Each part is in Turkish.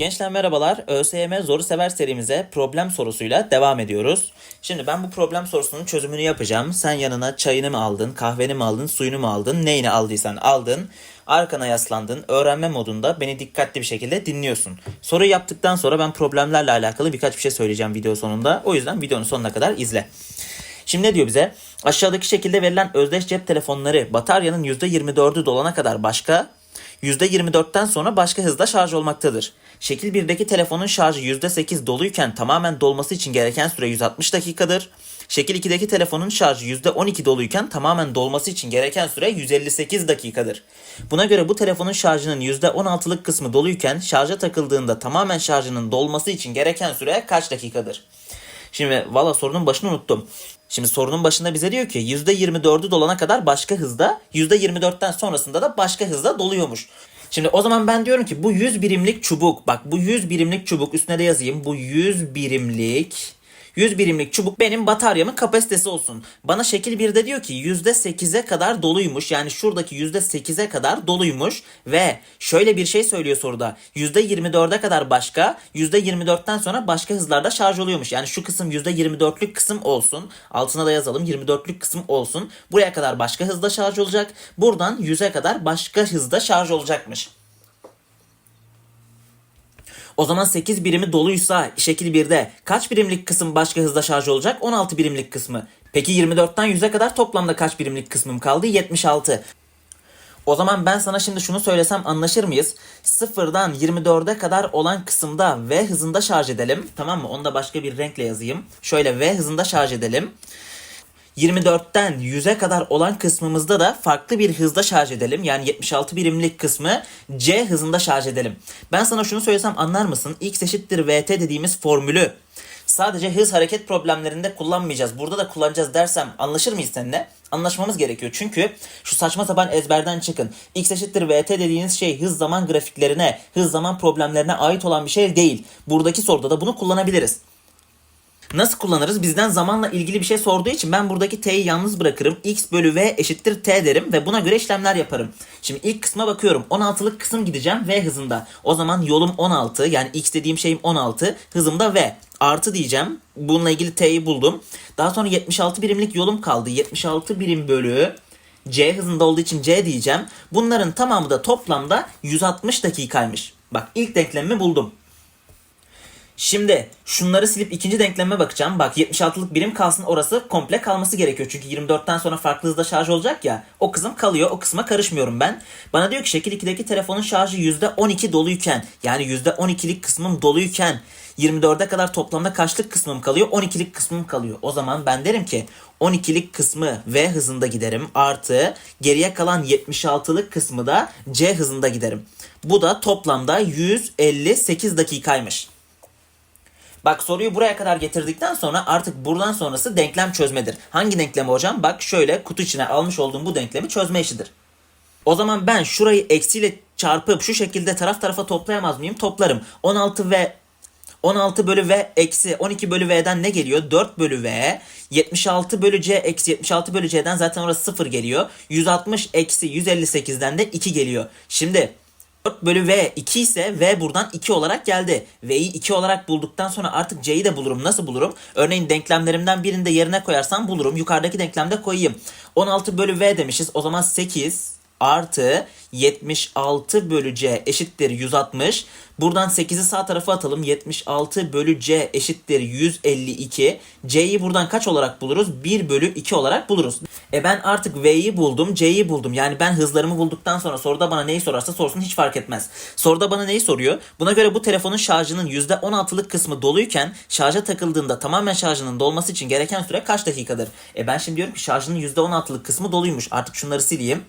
Gençler merhabalar. ÖSYM Zoru Sever serimize problem sorusuyla devam ediyoruz. Şimdi ben bu problem sorusunun çözümünü yapacağım. Sen yanına çayını mı aldın, kahveni mi aldın, suyunu mu aldın, neyini aldıysan aldın. Arkana yaslandın, öğrenme modunda beni dikkatli bir şekilde dinliyorsun. Soruyu yaptıktan sonra ben problemlerle alakalı birkaç bir şey söyleyeceğim video sonunda. O yüzden videonun sonuna kadar izle. Şimdi ne diyor bize? Aşağıdaki şekilde verilen özdeş cep telefonları bataryanın %24'ü dolana kadar başka, %24'ten sonra başka hızda şarj olmaktadır. Şekil 1'deki telefonun şarjı %8 doluyken tamamen dolması için gereken süre 160 dakikadır. Şekil 2'deki telefonun şarjı %12 doluyken tamamen dolması için gereken süre 158 dakikadır. Buna göre bu telefonun şarjının %16'lık kısmı doluyken şarja takıldığında tamamen şarjının dolması için gereken süre kaç dakikadır? Şimdi valla sorunun başını unuttum. Şimdi sorunun başında bize diyor ki %24'ü dolana kadar başka hızda, %24'ten sonrasında da başka hızda doluyormuş. Şimdi o zaman ben diyorum ki bu 100 birimlik çubuk, bak bu 100 birimlik çubuk üstüne de yazayım. Bu 100 birimlik 100 birimlik çubuk benim bataryamın kapasitesi olsun. Bana şekil 1'de diyor ki %8'e kadar doluymuş. Yani şuradaki %8'e kadar doluymuş. Ve şöyle bir şey söylüyor soruda. %24'e kadar başka, %24'ten sonra başka hızlarda şarj oluyormuş. Yani şu kısım %24'lük kısım olsun. Altına da yazalım 24'lük kısım olsun. Buraya kadar başka hızda şarj olacak. Buradan 100'e kadar başka hızda şarj olacakmış. O zaman 8 birimi doluysa şekil 1'de kaç birimlik kısım başka hızda şarj olacak? 16 birimlik kısmı. Peki 24'ten 100'e kadar toplamda kaç birimlik kısmım kaldı? 76. O zaman ben sana şimdi şunu söylesem anlaşır mıyız? Sıfırdan 24'e kadar olan kısımda V hızında şarj edelim. Tamam mı? Onu da başka bir renkle yazayım. Şöyle V hızında şarj edelim. 24'ten 100'e kadar olan kısmımızda da farklı bir hızda şarj edelim. Yani 76 birimlik kısmı C hızında şarj edelim. Ben sana şunu söylesem anlar mısın? X eşittir VT dediğimiz formülü sadece hız hareket problemlerinde kullanmayacağız. Burada da kullanacağız dersem anlaşır mıyız seninle? Anlaşmamız gerekiyor. Çünkü şu saçma sapan ezberden çıkın. X eşittir VT dediğiniz şey hız zaman grafiklerine, hız zaman problemlerine ait olan bir şey değil. Buradaki soruda da bunu kullanabiliriz. Nasıl kullanırız? Bizden zamanla ilgili bir şey sorduğu için ben buradaki t'yi yalnız bırakırım. x bölü v eşittir t derim ve buna göre işlemler yaparım. Şimdi ilk kısma bakıyorum. 16'lık kısım gideceğim v hızında. O zaman yolum 16 yani x dediğim şeyim 16 hızım da v. Artı diyeceğim. Bununla ilgili t'yi buldum. Daha sonra 76 birimlik yolum kaldı. 76 birim bölü c hızında olduğu için c diyeceğim. Bunların tamamı da toplamda 160 dakikaymış. Bak ilk denklemimi buldum. Şimdi şunları silip ikinci denkleme bakacağım. Bak 76'lık birim kalsın orası komple kalması gerekiyor. Çünkü 24'ten sonra farklı hızda şarj olacak ya. O kısım kalıyor. O kısma karışmıyorum ben. Bana diyor ki şekil 2'deki telefonun şarjı %12 doluyken yani %12'lik kısmım doluyken 24'e kadar toplamda kaçlık kısmım kalıyor? 12'lik kısmım kalıyor. O zaman ben derim ki 12'lik kısmı V hızında giderim artı geriye kalan 76'lık kısmı da C hızında giderim. Bu da toplamda 158 dakikaymış. Bak soruyu buraya kadar getirdikten sonra artık buradan sonrası denklem çözmedir. Hangi denklemi hocam? Bak şöyle kutu içine almış olduğum bu denklemi çözme işidir. O zaman ben şurayı eksiyle çarpıp şu şekilde taraf tarafa toplayamaz mıyım? Toplarım. 16 ve 16 bölü V eksi 12 bölü V'den ne geliyor? 4 bölü V. 76 bölü C eksi 76 bölü C'den zaten orası 0 geliyor. 160 eksi 158'den de 2 geliyor. Şimdi 4 bölü V 2 ise V buradan 2 olarak geldi. V'yi 2 olarak bulduktan sonra artık C'yi de bulurum. Nasıl bulurum? Örneğin denklemlerimden birini de yerine koyarsam bulurum. Yukarıdaki denklemde koyayım. 16 bölü V demişiz. O zaman 8 artı 76 bölü C eşittir 160. Buradan 8'i sağ tarafa atalım. 76 bölü C eşittir 152. C'yi buradan kaç olarak buluruz? 1 bölü 2 olarak buluruz. E ben artık V'yi buldum, C'yi buldum. Yani ben hızlarımı bulduktan sonra soruda bana neyi sorarsa sorsun hiç fark etmez. Soruda bana neyi soruyor? Buna göre bu telefonun şarjının %16'lık kısmı doluyken şarja takıldığında tamamen şarjının dolması için gereken süre kaç dakikadır? E ben şimdi diyorum ki şarjının %16'lık kısmı doluymuş. Artık şunları sileyim.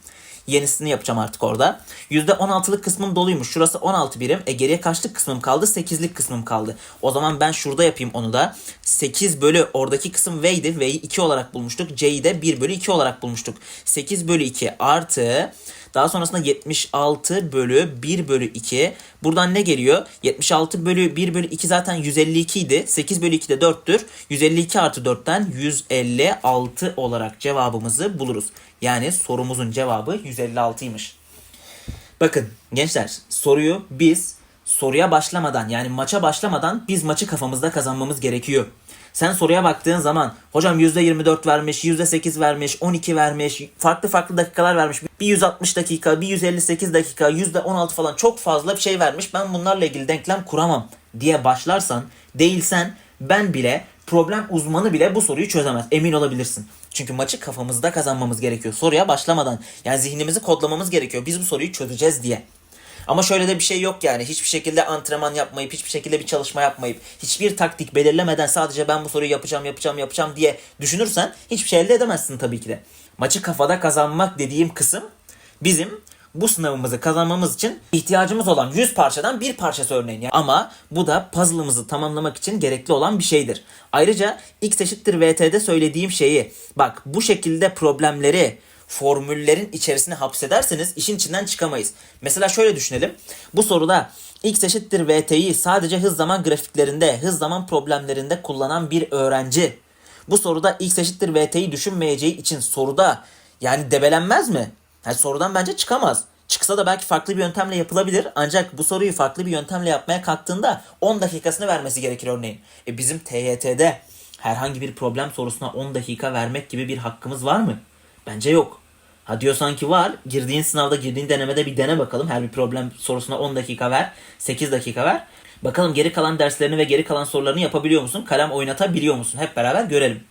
Yenisini yapacağım artık orada. %16'lık kısmım doluymuş. Şurası 16 birim. E geriye kaçlık kısmım kaldı? 8'lik kısmım kaldı. O zaman ben şurada yapayım onu da. 8 bölü oradaki kısım V'ydi. V'yi 2 olarak bulmuştuk. C'yi de 1 bölü 2 olarak bulmuştuk. 8 bölü 2 artı daha sonrasında 76 bölü 1 bölü 2. Buradan ne geliyor? 76 bölü 1 bölü 2 zaten 152 idi. 8 bölü 2 de 4'tür. 152 artı 4'ten 156 olarak cevabımızı buluruz. Yani sorumuzun cevabı 156'ymış. Bakın gençler soruyu biz soruya başlamadan yani maça başlamadan biz maçı kafamızda kazanmamız gerekiyor. Sen soruya baktığın zaman hocam %24 vermiş, %8 vermiş, 12 vermiş, farklı farklı dakikalar vermiş. Bir 160 dakika, bir 158 dakika, %16 falan çok fazla bir şey vermiş. Ben bunlarla ilgili denklem kuramam diye başlarsan değilsen ben bile problem uzmanı bile bu soruyu çözemez. Emin olabilirsin. Çünkü maçı kafamızda kazanmamız gerekiyor. Soruya başlamadan yani zihnimizi kodlamamız gerekiyor. Biz bu soruyu çözeceğiz diye. Ama şöyle de bir şey yok yani. Hiçbir şekilde antrenman yapmayıp, hiçbir şekilde bir çalışma yapmayıp, hiçbir taktik belirlemeden sadece ben bu soruyu yapacağım, yapacağım, yapacağım diye düşünürsen hiçbir şey elde edemezsin tabii ki de. Maçı kafada kazanmak dediğim kısım bizim bu sınavımızı kazanmamız için ihtiyacımız olan 100 parçadan bir parçası örneğin. Ama bu da puzzle'ımızı tamamlamak için gerekli olan bir şeydir. Ayrıca x eşittir vt'de söylediğim şeyi bak bu şekilde problemleri formüllerin içerisine hapsederseniz işin içinden çıkamayız. Mesela şöyle düşünelim. Bu soruda x eşittir vt'yi sadece hız zaman grafiklerinde, hız zaman problemlerinde kullanan bir öğrenci bu soruda x eşittir vt'yi düşünmeyeceği için soruda yani debelenmez mi? Yani sorudan bence çıkamaz. Çıksa da belki farklı bir yöntemle yapılabilir. Ancak bu soruyu farklı bir yöntemle yapmaya kalktığında 10 dakikasını vermesi gerekir örneğin. E bizim TYT'de herhangi bir problem sorusuna 10 dakika vermek gibi bir hakkımız var mı? Bence yok. Ha diyorsan ki var. Girdiğin sınavda girdiğin denemede bir dene bakalım. Her bir problem sorusuna 10 dakika ver. 8 dakika ver. Bakalım geri kalan derslerini ve geri kalan sorularını yapabiliyor musun? Kalem oynatabiliyor musun? Hep beraber görelim.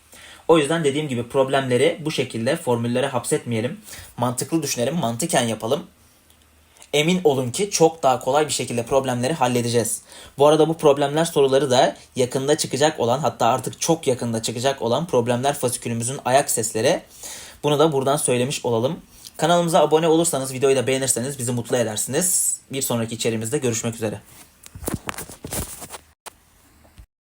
O yüzden dediğim gibi problemleri bu şekilde formüllere hapsetmeyelim. Mantıklı düşünelim, mantıken yapalım. Emin olun ki çok daha kolay bir şekilde problemleri halledeceğiz. Bu arada bu problemler soruları da yakında çıkacak olan hatta artık çok yakında çıkacak olan problemler fasikülümüzün ayak sesleri. Bunu da buradan söylemiş olalım. Kanalımıza abone olursanız, videoyu da beğenirseniz bizi mutlu edersiniz. Bir sonraki içeriğimizde görüşmek üzere.